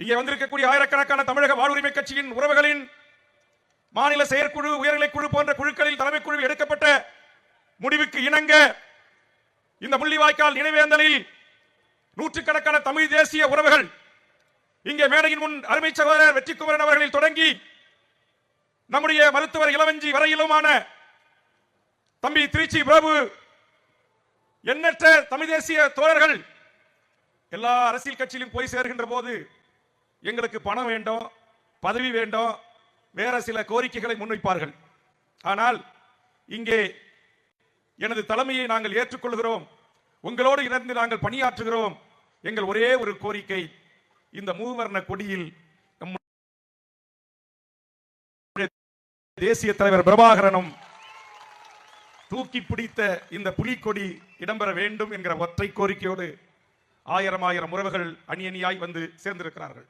இங்கே வந்திருக்கக்கூடிய ஆயிரக்கணக்கான தமிழக வாழ்வுரிமை கட்சியின் உறவுகளின் மாநில செயற்குழு உயர்நிலை குழு போன்ற குழுக்களில் தலைமை குழுவில் எடுக்கப்பட்ட முடிவுக்கு இணங்க இந்த முள்ளிவாய்க்கால் நினைவேந்தலில் நூற்றுக்கணக்கான தமிழ் தேசிய உறவுகள் இங்கே மேடையின் முன் அருமை சகோதரர் வெற்றிக்குமரன் அவர்களில் தொடங்கி நம்முடைய மருத்துவர் இளவஞ்சி வரையிலுமான தம்பி திருச்சி பிரபு எண்ணற்ற தமிழ் தேசிய தோழர்கள் எல்லா அரசியல் கட்சியிலும் போய் சேர்கின்ற போது எங்களுக்கு பணம் வேண்டும் பதவி வேண்டும் வேற சில கோரிக்கைகளை முன்வைப்பார்கள். ஆனால் இங்கே எனது தலைமையை நாங்கள் ஏற்றுக்கொள்கிறோம். உங்களோடு இணைந்து நாங்கள் பணியாற்றுகிறோம். எங்கள் ஒரே ஒரு கோரிக்கை இந்த மூவர்ண கொடியில் தேசிய தலைவர் பிரபாகரனும் தூக்கி பிடித்த இந்த புலிக்கொடி இடம்பெற வேண்டும் என்கிற ஒற்றை கோரிக்கையோடு ஆயிரம் ஆயிரம் உறவுகள் அணி அணியாய் வந்து சேர்ந்திருக்கிறார்கள்.